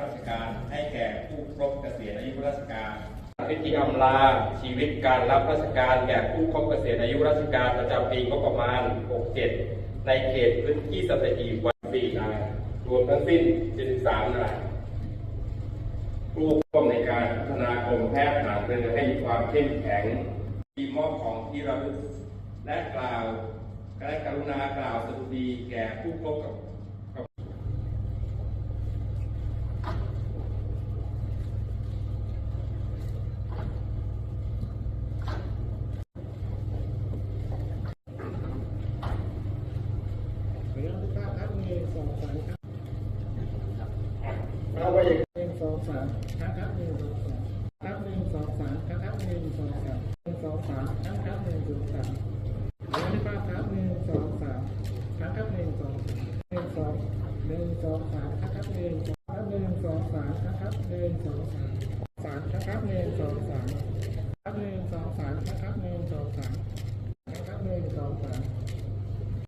ราชการให้แก่ผู้ครบเกษียณอายุราชการพิธีอำลาชีวิตการรับราชการแก่ผู้ครบเกษียณอายุราชการประจำปีงบประมาณ 67 ในเขตพื้นที่สัตหีบวัน4นายรวมทั้งสิ้น 73 นายผู้ร่วมในการพัฒนากรมแพทย์ทหารเรือให้มีความเข้มแข็งมีมอบของที่ระลึกและกล่าวและกรุณากล่าวสดุดีแก่ผู้ครบกับ ขออนุญาตทุกท่านครับหนึ่งส องสามครับเราก็ยังหนึ่งสองสามครับครับหนึ่งสองสามครับหนึ่งสองสามครับครับหนึ่งสองสามหนึ่งสองสามครับครับหนึ่งสองสามขออนุญาตทุกท่านครับหนึ่งสองสามครับครับหนึ่งสองสามหนึ่งสองหนึ่งสองสามครับครับหนึ่งสองครับหนึ่งสองสามครับครับหนึ่งสองสามสามครับครับหนึ่งสองสามครับหนึ่งสองสามครับครับหนึ่งสองสามครับครับหนึ่งสองสาม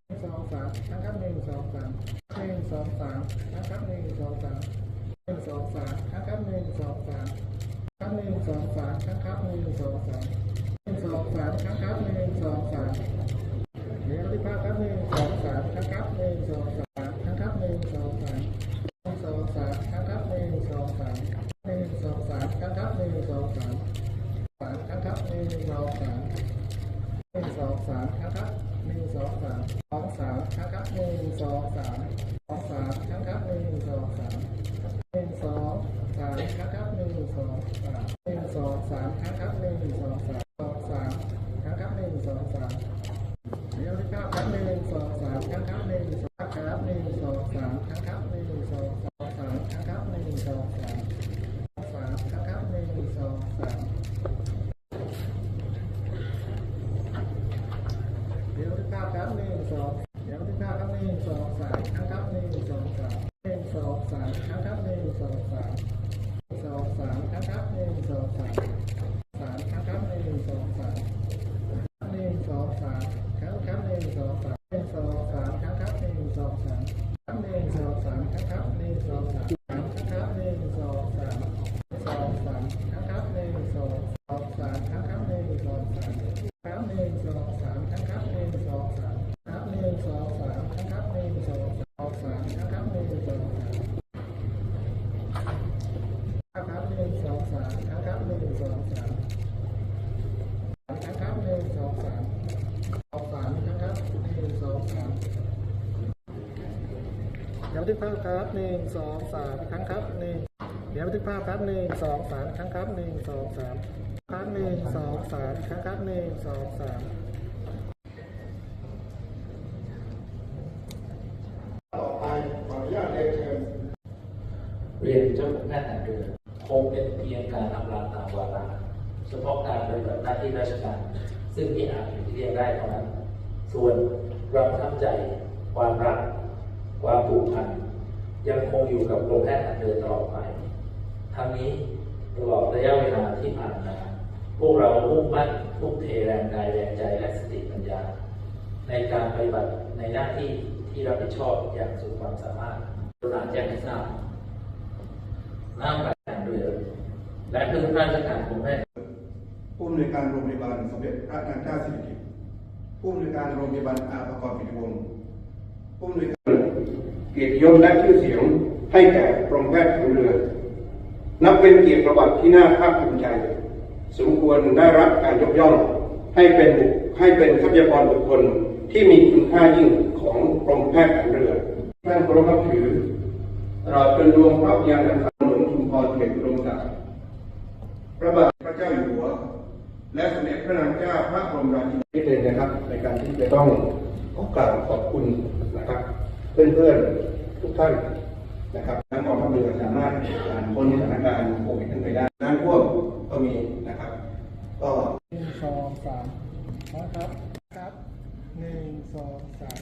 หนึ่งสองสามครับหนึ่งสองสาม หนึ่งสองสามครับหนึ่งสองสามหนึ่งสองสามครับหนึ่งสองสามครับหนึ่งสองสามครับหนึ่งสองสามหนึ่งสองสามครับหนึ่งสองสามเดี๋ยวที่ภาพครับหนึ่งสองสามครับหนึ่งสองสามครับหนึ่งสองสามหนึ่งสองสามครับหนึ่งสองสามหนึ่งสองสามครับหนึ่งสองสามสามครับหนึ่งสองสามหนึ่งสองสามครับหนึ่งสองสามสองสามครับหนึ่งสองสามหนึ่งสองสามครับหนึ่งสองสามหนึ่งสองสามครับหนึ่งสองสามสองสามครับหนึ่งสองสามเดี๋ยวที่เก้าครับหนึ่งสองสามครับหนึ่งสองครับหนึ่งสอง สามครับหนึ่งสองสองสามครับหนึ่งสองสามสามครับหนึ่งสองสามเดี๋ยวที่เก้าครับหนึ่งสองเดี๋ยวที่เก้าครับหนึ่งสองสามครับหนึ่งสองสามหนึ่งสองสามครับหนึ่งสองสามสองสามครับหนึ่งสองสามสามครับหนึ่งสองสามหนึ่งสองสามครับครับหนึ่งสองสามหนึ่งสองสามครับหนึ่งสองสามครับหนึ่งสองสามครับหนึ่งสองสามครับหนึ่งสองสามสองสามครับหนึ่งสองสองสามครับหนึ่งสองสาม ครับหนึ่งสองสามครับหนึ่งสองสามครับหนึ่งสองสามครับหนึ่งสองสองสาม ครับหนึ่งสองสามครับหนึ่งสองสามครับหนึ่งสองสามครับหนึ่งสองสามสองสามครับหนึ่งสองสามเดี๋ยวที่ภาพครับหนึ่งสองสามครั้งครับหนึ่งเดี๋ยวที่ภาพครับหนึ่งสองสามครั้งครับหนึ่งสองสามครั้งหนึ่งสองสามครั้งครับหนึ่งสองสาม เรียนเจ้าพนักงานเรือคงเป็นเพียงการอำลาตามวาระเฉพาะการปฏิบัติหน้าที่ราชการ ซึ่งที่อาจเป็นที่เรียกได้เท่านั้น ส่วนความทับใจ ความรัก ความผูกพันยังคงอยู่กับกรมแพทย์ทารเรือตลอดไป ทั้งนี้ตลอดระยะเวลาที่ผ่านมาพวกเรามุ่งมั่นทุ่มเทแรงกายแรงใจและสติปัญญา ในการปฏิบัติในหน้าที่ที่รับผิดชอบอย่างสุดความสามารถกรุณาแจ้งให้ทราบ น้ำประการเรือ และเครื่องราชการกรมแพทย์ผู้อำนวยการโรงพยาบาลสมเด็จพระนางเจ้าสิริกิติ์ผู้อำนวยการโรงพยาบาลอาภากรปิติวงศ์ผู้อำนวยการเกียรติยศและชื่อเสียงให้แก่กรมแพทย์ทางเรือ นับเป็นเกียรติประวัติที่น่าภาคภูมิใจ สมควรได้รับการยกย่องให้เป็นบุคให้เป็นทรัพยากรบุคคลที่มีคุณค่ายิ่งของกรมแพทย์ทางเรือแม่เคารพนับถือตลอดจนดวงพระวิญญาณอันหลวงชุม พรเขตอุดมศักดิ์พระบาทพระเจ้าอยู่หัว และสมเด็จพระนางเจ้าพระบรมราชินีนิดนึงนะครับ ในการที่จะต้องขอกล่าวขอบคุณนะครับ เพื่อนๆทุกท่านนะครับทั้งกองทัพเรือสามารถผ่านพ้นสถานการณ์โควิดนั้นไปได้น้ำท่วมก็มีนะครับ ก็หนึ่งสองสามนะครับครับหนึ่งสองสาม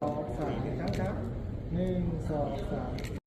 สองสามครั้งครับหนึ่งสองสาม